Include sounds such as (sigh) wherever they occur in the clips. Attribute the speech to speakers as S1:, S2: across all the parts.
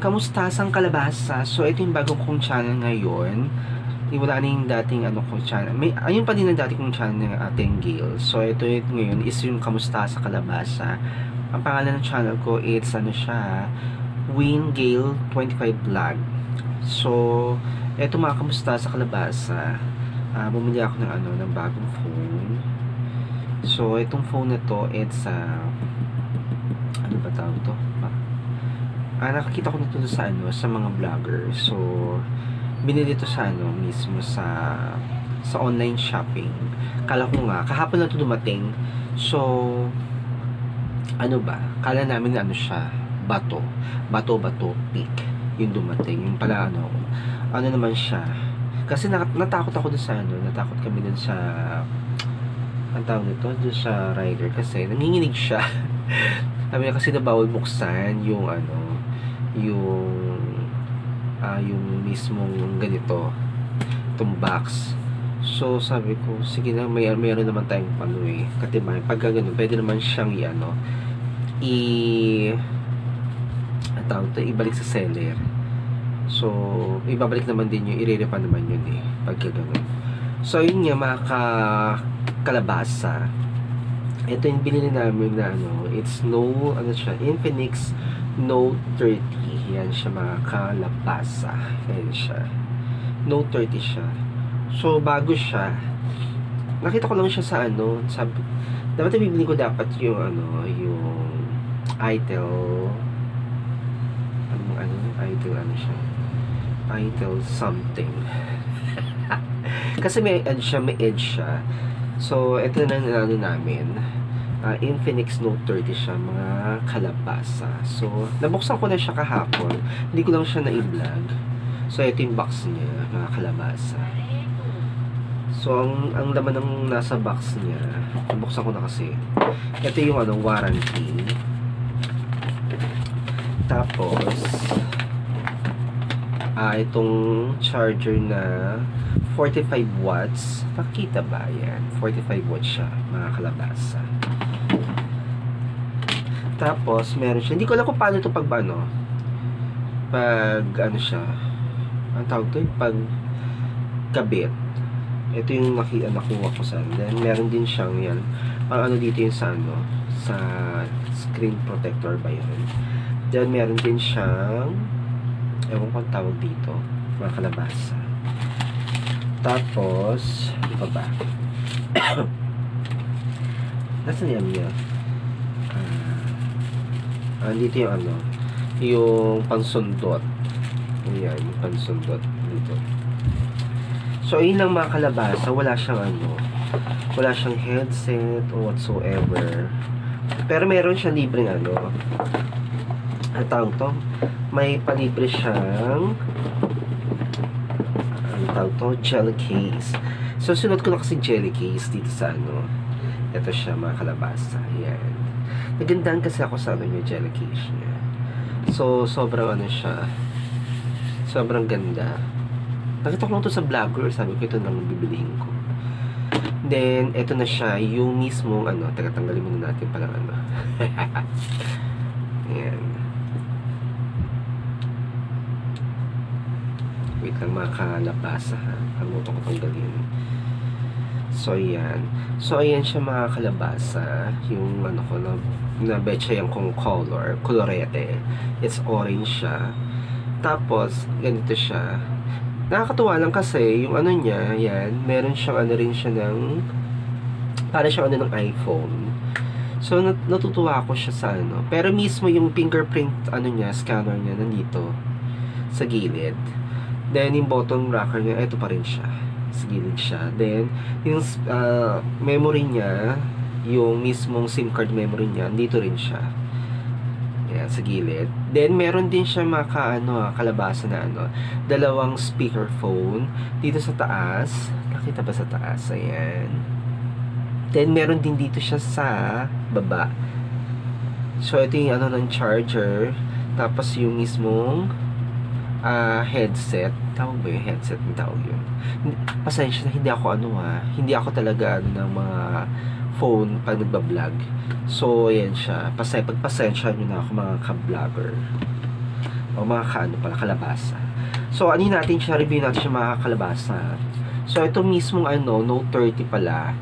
S1: Kamusta sang kalabasa? So, ito yung bagong kong channel ngayon. Di wala na yung dating ano kong channel. May, ayun pa din ang dating kong channel ng ating Gale. So, ito yung ngayon is yung Kamusta sa Kalabasa. Ang pangalan ng channel ko is ano siya, Win Gale 25 Vlog. So, ito mga Kamusta sa Kalabasa. Ah, bumili ako ng ano, ng bagong phone. So, itong phone na to, it's ah, ano ba tawag to? Ah, nakakita ko na to sa ano, sa mga vlogger. So, binili to sa ano, mismo sa sa online shopping. Kala ko nga, kahapon na to dumating. So, ano ba? Kala namin na ano siya, bato. Bato, bato, peak. Yung dumating. Yung pala ano, ano naman siya. Kasi natakot ako dun sa ano, natakot kami dun sa ang tawag nito, dun sa rider kasi nanginginig siya. (laughs) Sabi niya kasi na bawal buksan yung ano, yung ah yung mismong ganito, itong box. So sabi ko, sige na, may mayroon naman tayong ano eh, katibay. Pag ganun, pwede naman siyang i ano, i tawag to, ibalik sa seller. So, ibabalik naman din yung irerefund naman yun eh, pag ganun. So, yun nga, mga ka- kalabasa. Ito yung binili namin na ano, it's no, ano siya, Infinix Note 30. Yan siya mga kalabasa. Yan siya. Note 30 siya. So, bago siya. Nakita ko lang siya sa ano, sabi, dapat bibili ko dapat yung ano, yung Itel, ano, ano, Itel, ano siya, Itel something. (laughs) Kasi may edge siya, may edge siya. So, ito na ano namin. Uh, Infinix Note 30 siya, mga kalabasa. So, nabuksan ko na siya kahapon. Hindi ko lang siya na-vlog. So, ito yung box niya, mga kalabasa. So, ang, ang laman ng nasa box niya, nabuksan ko na kasi. Ito yung ano, warranty. Tapos, ah, itong charger na 45 watts. Pakita ba yan? 45 watts siya, mga kalabasa. Tapos, meron siya. Hindi ko alam kung paano ito pag ano. Pag, ano siya. Ang tawag to? Pag kabit. Ito yung naki, nakuha ko sa Then, meron din siyang yan. Ang ano dito yung sa ano. Sa screen protector ba yun? Then, meron din siyang ewan ko ang tawag dito. Mga kalabasa. Tapos, ano pa ba? (coughs) Nasaan yan niya? Ah, ah, yung ano, yung pansundot. Ayan, yung pansundot dito. So, ayun lang mga kalabasa. Wala siyang ano, wala siyang headset or whatsoever. Pero meron siyang libreng ano, ang tawag to, may palibre siyang ang tawag to, jelly case. So, sunod ko na kasi jelly case dito sa ano. Ito siya, mga kalabasa. Ayan. Nagandaan kasi ako sa ano yung jelly niya. So, sobrang ano siya. Sobrang ganda. Nakita ko lang to sa vlogger. Sabi ko, ito na lang bibilihin ko. Then, ito na siya. Yung mismong ano. Taga, tanggalin muna natin palang ano. (laughs) Ayan. Wait lang mga kalabasa ha. Kalimutan ko tanggalin. So, ayan. So, ayan siya mga kalabasa. Yung ano ko na, na betcha yung kong color. Colorete. It's orange siya. Tapos, ganito siya. Nakakatuwa lang kasi, yung ano niya, yan, meron siyang ano rin siya ng, para siyang ano ng iPhone. So, nat- natutuwa ako siya sa ano. Pero mismo yung fingerprint, ano niya, scanner niya, nandito. Sa gilid. Then, yung button rocker niya, ito pa rin siya. Gilid siya. Then, yung uh, memory niya, yung mismong SIM card memory niya, dito rin siya. Yan, sa gilid. Then, meron din siya mga ka, ano, ah, kalabasa na ano, dalawang speakerphone dito sa taas. Nakita ba sa taas? Ayan. Then, meron din dito siya sa baba. So, ito yung ano ng charger. Tapos, yung mismong ah headset. Tawag ba yung headset? Ang tawag yun. Pasensya na, hindi ako ano ha. Hindi ako talaga ano ng mga phone pag nagbablog. So, ayan siya. Pasay, pagpasensya nyo na ako mga ka-vlogger. O mga kaano pala, kalabasa. So, ano natin siya, review natin siya mga kalabasa. So, ito mismong ano, Note 30 pala.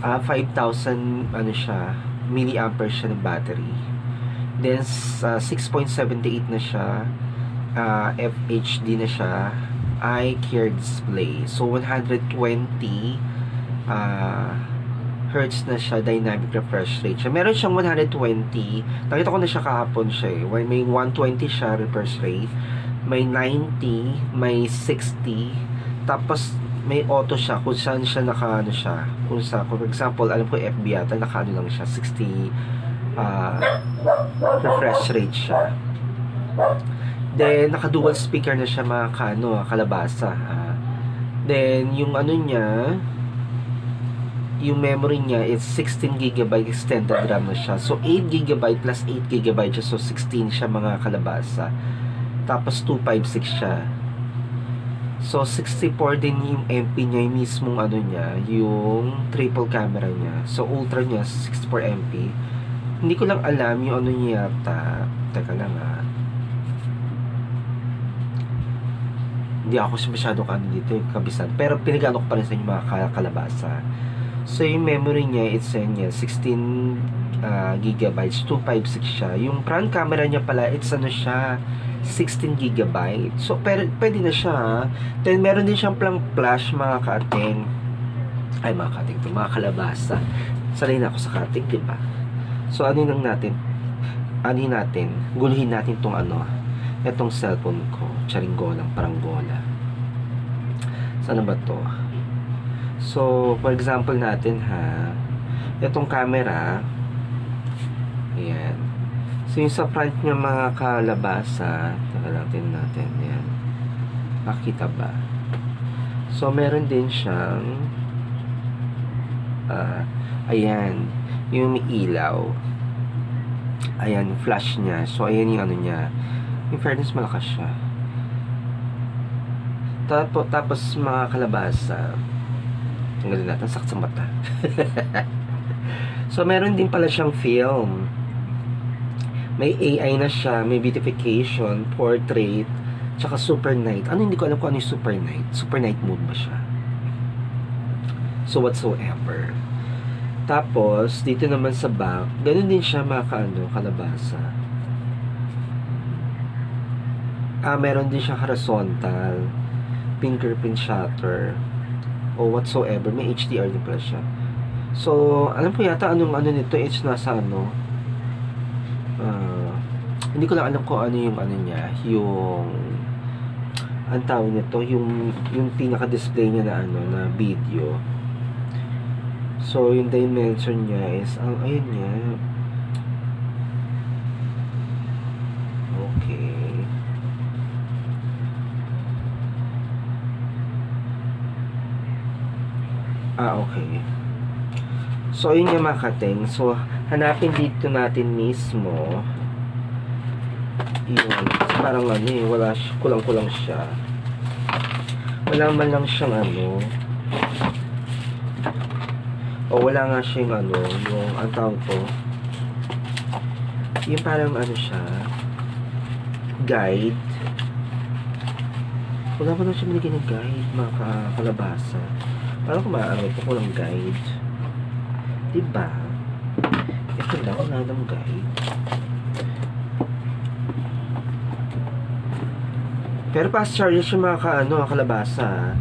S1: Ah, 5,000 ano siya, milliampere siya ng battery. Then, sa 6.78 na siya, ah, FHD na siya, eye care display. So, 120 ah, hertz na siya, dynamic refresh rate siya. Meron siyang 120. Nakita ko na siya kahapon siya eh. May 120 siya refresh rate. May 90, may 60. Tapos, may auto siya kung saan siya naka ano siya. Kung sa, for example, alam ko FB yata, naka ano lang siya, 60 ah, refresh rate siya. Then, naka dual speaker na siya mga kano, kalabasa. Ha? Then, yung ano niya, yung memory niya is 16 GB extended RAM na siya. So, 8 GB plus 8 GB siya. So, 16 siya mga kalabasa. Tapos, 256 siya. So, 64 din yung MP niya, yung mismong ano niya, yung triple camera niya. So, ultra niya, 64 MP. Hindi ko lang alam yung ano niya yata. Teka lang ah. Hindi ako masyado kano dito yung kabisan. Pero pinagano ko pa rin sa inyo mga ka- kalabasa. So, yung memory niya, it's uh, niya, 16 uh, gigabytes, 256 siya. Yung front camera niya pala, it's ano siya, 16 gigabyte. So, pero, pwede na siya. Then, meron din siyang plang flash, mga ka-ating. Ay, mga ka-ating to, mga kalabasa. Sanay na ako sa ka-ating, di ba? So, ano lang natin? Ano natin? Guluhin natin tong ano, itong cellphone ko. Charinggolang, paranggola. Sana ba to? So, for example natin ha, itong camera, ayan. So, yung sa front niya mga kalabasa, taka tingnan natin, ayan. Makita ba? So, meron din siyang, ah, ayan, yung ilaw. Ayan, flash niya. So, ayan yung ano niya. In fairness, malakas siya. Tapos, tapos mga kalabasa, tanggalin natin, sakit sa mata. (laughs) so, meron din pala siyang film. May AI na siya, may beautification, portrait, tsaka super night. Ano, hindi ko alam kung ano yung super night. Super night mode ba siya? So, whatsoever. Tapos, dito naman sa back, ganun din siya mga kaano, kalabasa. Ah, meron din siya horizontal, fingerprint shutter, o whatsoever. May HDR din pala siya. So, alam ko yata anong ano nito, it's nasa ano, ah, hindi ko lang alam kung ano yung ano niya, yung, ang tawag nito, yung, yung pinaka-display niya na ano, na video. So, yung dimension niya is, ang, ayun niya, okay. Ah, okay. So, yun yung mga kating. So, hanapin dito natin mismo. Yun. Parang ano eh, wala, kulang-kulang siya. Wala man lang siyang ano. O wala nga siyang ano, yung, ang tawag ko. Yung parang ano siya, guide. Wala pa lang siya binigyan ng guide, mga ka- kalabasa. Parang maaano ito, kulang guide. Diba? Ito lang, wala ng guide. Pero fast charger siya mga ka, ano, kalabasa.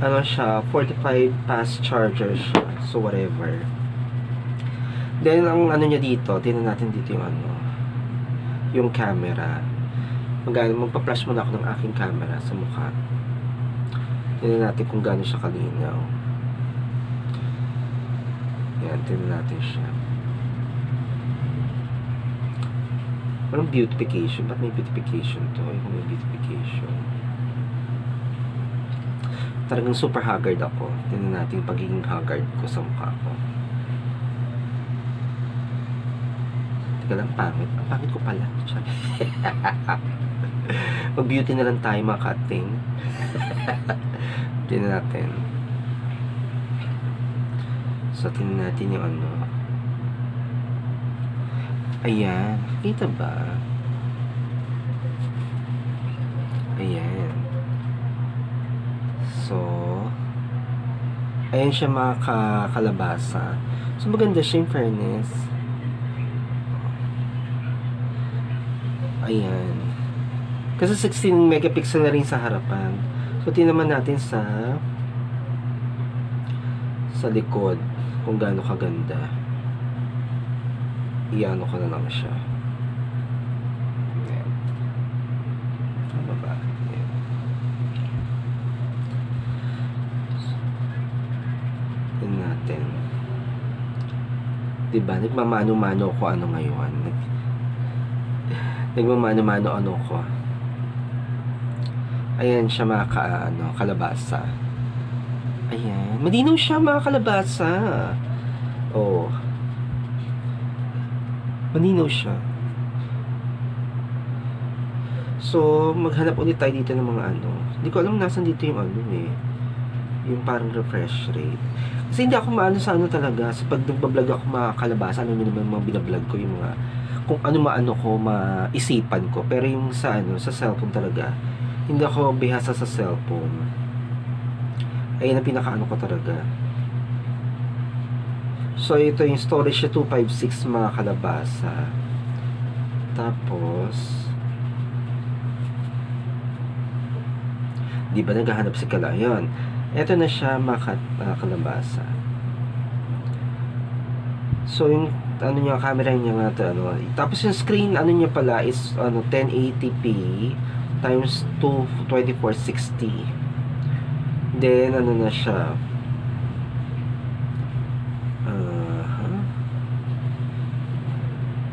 S1: Ano siya, 45 fast charger siya. So, whatever. Then, ang ano niya dito, tingnan natin dito yung ano, yung camera. Magano, magpa-flash muna ako ng aking camera sa mukha. Tingnan natin kung gaano siya kalinaw. Yan, tingnan natin siya. Walang beautification. Ba't may beautification to? Ay, may beautification. Talagang super haggard ako. Tingnan natin yung pagiging haggard ko sa mukha ko. Teka lang, pangit. Ang pangit ko pala. (laughs) Tiyan. (laughs) Mag-beauty na lang tayo mga kating. (laughs) (laughs) Tingnan natin. So, tingnan natin yung ano. Ayan. Kita ba? Ayan. So, ayan siya mga ka- kalabasa. So, maganda siya in fairness. Ayan. Kasi 16 megapixel na rin sa harapan. So, tinaman natin sa sa likod kung gaano kaganda. Iano ko na lang siya. Ayan. Ba? Ayan. Tingnan natin. Diba? Nagmamano-mano ko ano ngayon. Nag Nagmamano-mano ano ko. Ayan siya mga ka, ano, kalabasa. Ayan. Malinaw siya mga kalabasa. Oh. Malinaw siya. So, maghanap ulit tayo dito ng mga ano. Hindi ko alam nasan dito yung ano eh. Yung parang refresh rate. Kasi hindi ako maano sa ano talaga. Sa pag nagbablog ako mga kalabasa, ano naman mga binablog ko yung mga kung ano maano ko, maisipan ko. Pero yung sa ano, sa cellphone talaga, hindi ako bihasa sa cellphone. Ayun ang pinakaano ko talaga. So, ito yung storage niya 256 mga kalabasa. Tapos, di ba naghahanap si Kala? Yun. Ito na siya mga ka- kalabasa. So, yung ano niya, camera niya ano. Tapos yung screen, ano niya pala is ano 1080p times 2 2460. Then, ano na siya? Uh,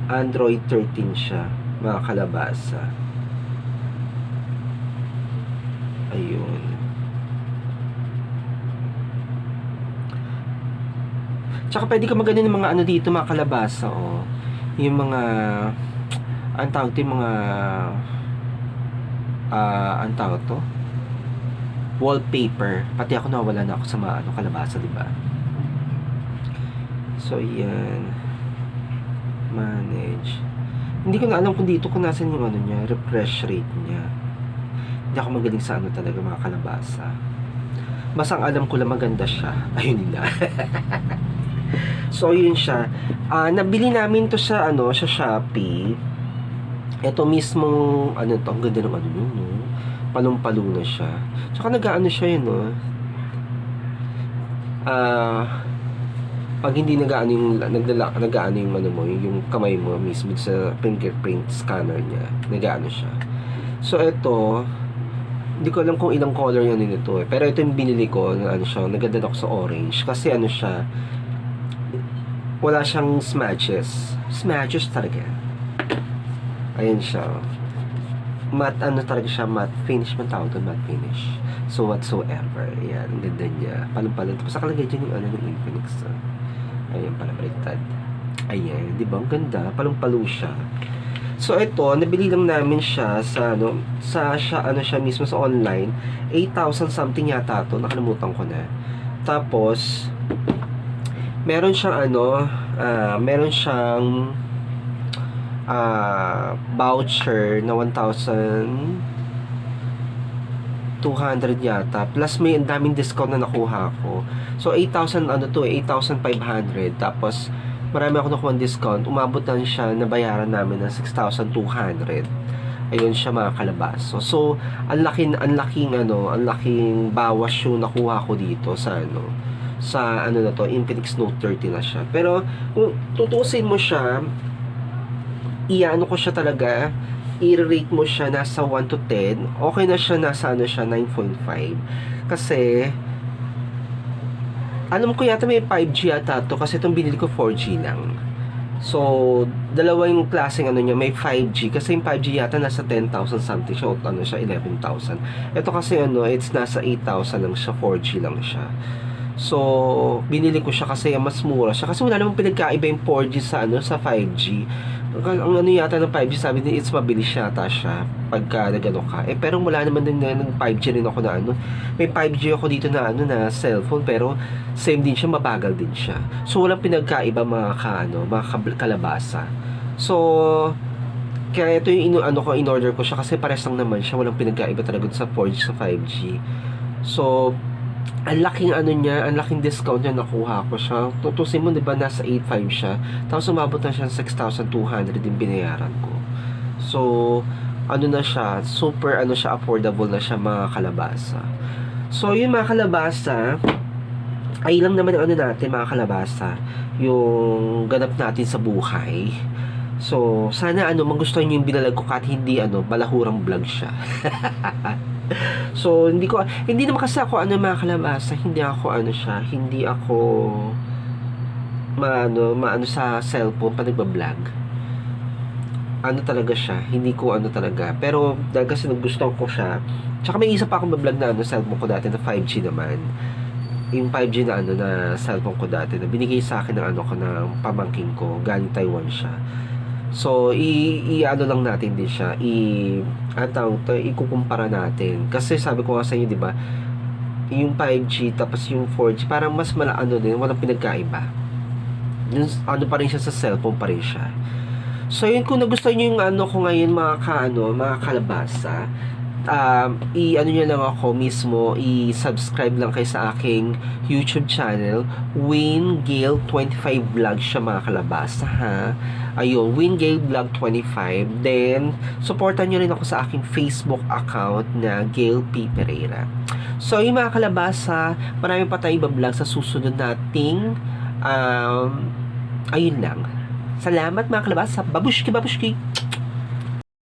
S1: Android 13 siya, mga kalabasa. Ayun. Tsaka pwede ka magano ng mga ano dito, mga kalabasa, oh. Yung mga, ang tawag mga, ah, ang tawag to? Wallpaper. Pati ako nawala na ako sa mga ano, kalabasa, di ba? So, yan. Manage. Hindi ko na alam kung dito kung nasan yung ano niya, refresh rate niya. Hindi ako magaling sa ano talaga mga kalabasa. Basta ang alam ko lang maganda siya. (laughs) Ayun nila. (laughs) so, yun siya. Ah, nabili namin to sa ano, sa Shopee. Ito mismong ano to, ang ganda ng ano yun, no? Palong-palo na siya. Tsaka nag-ano siya yun, no? Ah, pag hindi nag-ano yung nagdala nag-ano yung ano mo, yung kamay mo mismo sa fingerprint scanner niya, nag-ano siya. So ito, hindi ko alam kung ilang color yan nito eh. Pero ito yung binili ko, na ano siya, naganda ako sa orange kasi ano siya, wala siyang smudges. Smudges talaga. Ayan siya. Matte, ano talaga siya, matte finish, man tawag doon, matte finish. So whatsoever. Ayan, ang ganda niya. Palang-palang. Tapos nakalagay dyan yung ano ng Infinix. ah. Ayan pala, baliktad. Ayan, di ba? Ang ganda. Palong-palo siya. So ito, nabili lang namin siya sa ano, sa siya ano siya mismo sa online. 8,000 something yata to, nakalimutan ko na. Tapos meron siyang ano, ah, meron siyang ah, voucher na 1,000 200 yata. Plus may ang daming discount na nakuha ko. So 8,000 ano to, 8,500. Tapos marami ako nakuha discount. Umabot na siya na bayaran namin ng 6,200. Ayun siya mga kalabaso. So ang laking ang laking ano, ang laking bawas yung nakuha ko dito sa ano sa ano na to, Infinix Note 30 na siya. Pero kung tutusin mo siya, iano ko siya talaga, i-rate mo siya nasa 1 to 10, okay na siya nasa ano siya, 9.5. Kasi, alam ko yata may 5G yata to kasi itong binili ko 4G lang. So, dalawa yung klaseng ano niya, may 5G kasi yung 5G yata nasa 10,000 something siya, ano siya, 11,000. Ito kasi ano, it's nasa 8,000 lang siya, 4G lang siya. So, binili ko siya kasi mas mura siya. Kasi wala namang pinagkaiba yung 4G sa, ano, sa 5G. Ang, ang ano yata ng 5G, sabi niya, it's mabilis yata siya pagka nagano ka. Eh, pero wala naman din na ng 5G rin ako na ano. May 5G ako dito na ano na cellphone, pero same din siya, mabagal din siya. So, walang pinagkaiba mga ka, ano, mga kalabasa. So, Kaya ito yung ino, ano ko, in-order ko siya kasi pares lang naman siya. Walang pinagkaiba talaga sa 4G sa 5G. So, ang laking ano niya, ang laking discount niya nakuha ko siya. Tutusin mo, di ba, nasa 8.5 siya. Tapos umabot na siya ng 6,200 din binayaran ko. So, ano na siya, super ano siya, affordable na siya mga kalabasa. So, yun mga kalabasa, ay lang naman ang ano natin mga kalabasa, yung ganap natin sa buhay. So, sana ano, magustuhan niyo yung binalag ko kahit hindi ano, balahurang vlog siya. (laughs) (laughs) so, hindi ko, hindi naman kasi ako ano mga kalabasa, hindi ako ano siya, hindi ako maano, maano sa cellphone pa nagbablog. Ano talaga siya, hindi ko ano talaga. Pero dahil kasi nagustuhan ko siya, tsaka may isa pa akong bablog na ano, cellphone ko dati na 5G naman. Yung 5G na ano na cellphone ko dati na binigay sa akin ng ano ko ng pamangking ko, galing Taiwan siya. So, i, i ano lang natin din siya, i ano tawag to, ikukumpara natin. Kasi sabi ko nga sa inyo, 'di ba? Yung 5G tapos yung 4G, parang mas mala ano din, walang pinagkaiba. Yung, ano pa rin siya sa cellphone pa rin siya. So, yun kung nagustuhan niyo yung ano ko ngayon mga kaano, mga kalabasa, um, i-ano niyo lang ako mismo, i-subscribe lang kayo sa aking YouTube channel, Wayne Gale 25 Vlog siya mga kalabasa ha. Ayun, Wayne Gale Vlog 25. Then, supportan niyo rin ako sa aking Facebook account na Gale P. Pereira. So, yung mga kalabasa, marami pa tayong iba-vlog sa susunod nating um, ayun lang. Salamat mga kalabasa. Babushki, babushki.